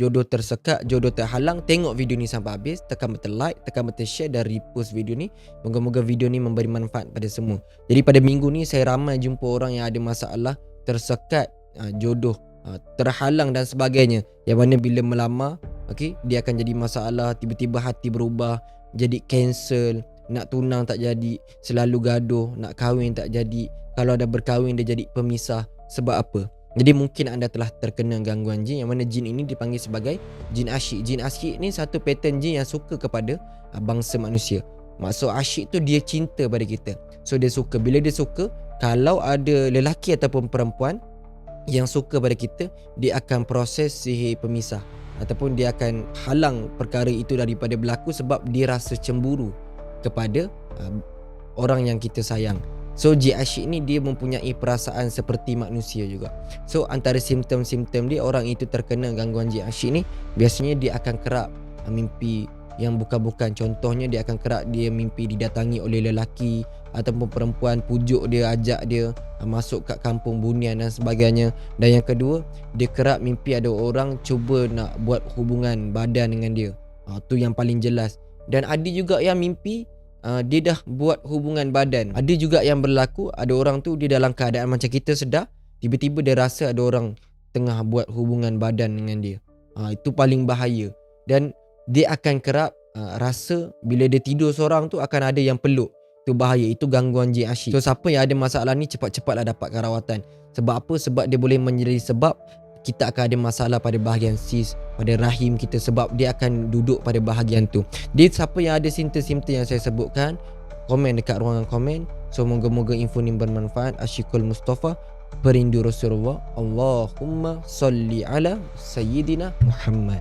jodoh tersekat, jodoh terhalang, tengok video ni sampai habis, tekan button like, tekan button share dan repost video ni. Moga-moga video ni memberi manfaat pada semua. Jadi pada minggu ni saya ramai jumpa orang yang ada masalah tersekat uh, jodoh, uh, terhalang dan sebagainya. Yang mana bila melamar, okey, dia akan jadi masalah, tiba-tiba hati berubah, jadi cancel, nak tunang tak jadi, selalu gaduh, nak kahwin tak jadi. Kalau dah berkahwin dia jadi pemisah. Sebab apa? Jadi mungkin anda telah terkena gangguan jin yang mana jin ini dipanggil sebagai jin asyik. Jin asyik ni satu pattern jin yang suka kepada uh, bangsa manusia. Maksud asyik tu dia cinta pada kita. So dia suka. Bila dia suka, kalau ada lelaki ataupun perempuan yang suka pada kita, dia akan proses sihir pemisah ataupun dia akan halang perkara itu daripada berlaku sebab dia rasa cemburu kepada uh, orang yang kita sayang. So J asyik ni dia mempunyai perasaan seperti manusia juga. So antara simptom-simptom dia orang itu terkena gangguan J asyik ni biasanya dia akan kerap mimpi yang bukan-bukan. Contohnya dia akan kerap dia mimpi didatangi oleh lelaki ataupun perempuan pujuk dia ajak dia uh, masuk kat kampung bunian dan sebagainya. Dan yang kedua, dia kerap mimpi ada orang cuba nak buat hubungan badan dengan dia. Ha, tu yang paling jelas. Dan ada juga yang mimpi uh, dia dah buat hubungan badan. Ada juga yang berlaku ada orang tu dia dalam keadaan macam kita sedar, tiba-tiba dia rasa ada orang tengah buat hubungan badan dengan dia. Uh, itu paling bahaya. Dan dia akan kerap uh, rasa bila dia tidur seorang tu akan ada yang peluk. Itu bahaya. Itu gangguan jin asyik. So siapa yang ada masalah ni cepat-cepatlah dapatkan rawatan. Sebab apa? Sebab dia boleh menjadi sebab kita akan ada masalah pada bahagian sis pada rahim kita sebab dia akan duduk pada bahagian tu. Dia siapa yang ada simptom-simptom yang saya sebutkan, komen dekat ruangan komen. So moga-moga info ni bermanfaat. Asyikul Mustafa perindu Rasulullah. Allahumma salli ala sayyidina Muhammad.